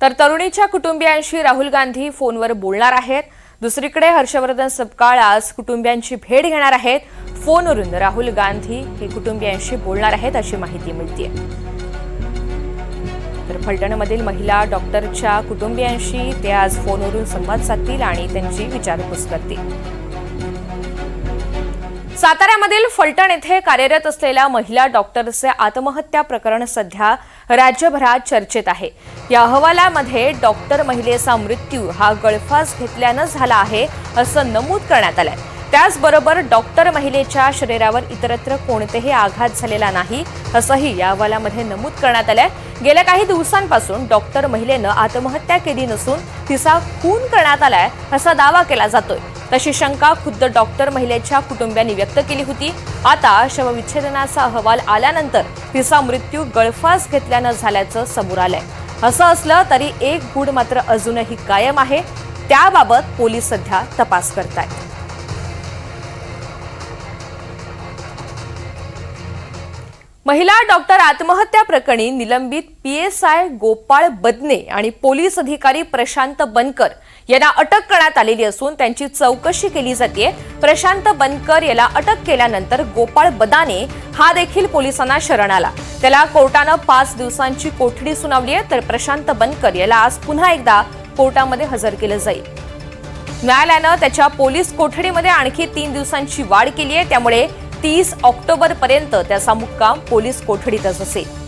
तर तरुणीच्या कुटुंबियांशी राहुल गांधी फोनवर बोलणार आहेत. दुसरीकडे हर्षवर्धन सपकाळ आज कुटुंबियांची भेट घेणार आहेत. फोनवरून राहुल गांधी हे कुटुंबियांशी बोलणार आहेत अशी माहिती मिळते तर फलटणमधील महिला डॉक्टरच्या कुटुंबियांशी ते आज फोनवरून संवाद साधतील आणि त्यांची विचारपूस करतील. साताऱ्यामधील फलटण येथे कार्यरत असलेल्या महिला डॉक्टरचे आत्महत्या प्रकरण सध्या राज्यभरात चर्चेत आहे. या अहवालामध्ये डॉक्टर महिलेचा मृत्यू हा गळफास घेतल्यानं झाला आहे असं नमूद करण्यात आलंय. त्याचबरोबर डॉक्टर महिलेच्या शरीरावर इतरत्र कोणतेही आघात झालेला नाही असंही या अहवालामध्ये नमूद करण्यात आलंय. गेल्या काही दिवसांपासून डॉक्टर महिलेनं आत्महत्या केली नसून तिचा खून करण्यात आलाय असा दावा केला जातोय. तशी शंका खुद्द डॉक्टर महिलेच्या कुटुंबियांनी व्यक्त केली होती. आता शवविच्छेदनाचा अहवाल आल्यानंतर तिचा मृत्यू गळफास घेतल्यानं झाल्याचं समोर आलंय. असं असलं तरी एक गूढ मात्र अजूनही कायम आहे. त्याबाबत पोलीस सध्या तपास करतायत. महिला डॉक्टर आत्महत्या प्रकरणी निलंबित पीएसआय गोपाळ बदने आणि पोलीस अधिकारी प्रशांत बनकर यांना अटक करण्यात आलेली असून त्यांची चौकशी केली जाते प्रशांत बनकर याला अटक केल्यानंतर गोपाळ बदाने हा देखील पोलिसांना शरण आला त्याला कोर्टानं पाच दिवसांची कोठडी सुनावली आहे तर प्रशांत बनकर याला आज पुन्हा एकदा कोर्टामध्ये हजर केलं जाईल. न्यायालयानं त्याच्या पोलीस कोठडीमध्ये आणखी तीन दिवसांची वाढ केली आहे त्यामुळे तीस ऑक्टोबर पर्यंत त्याचा मुक्काम पोलीस कोठडीतच असेल.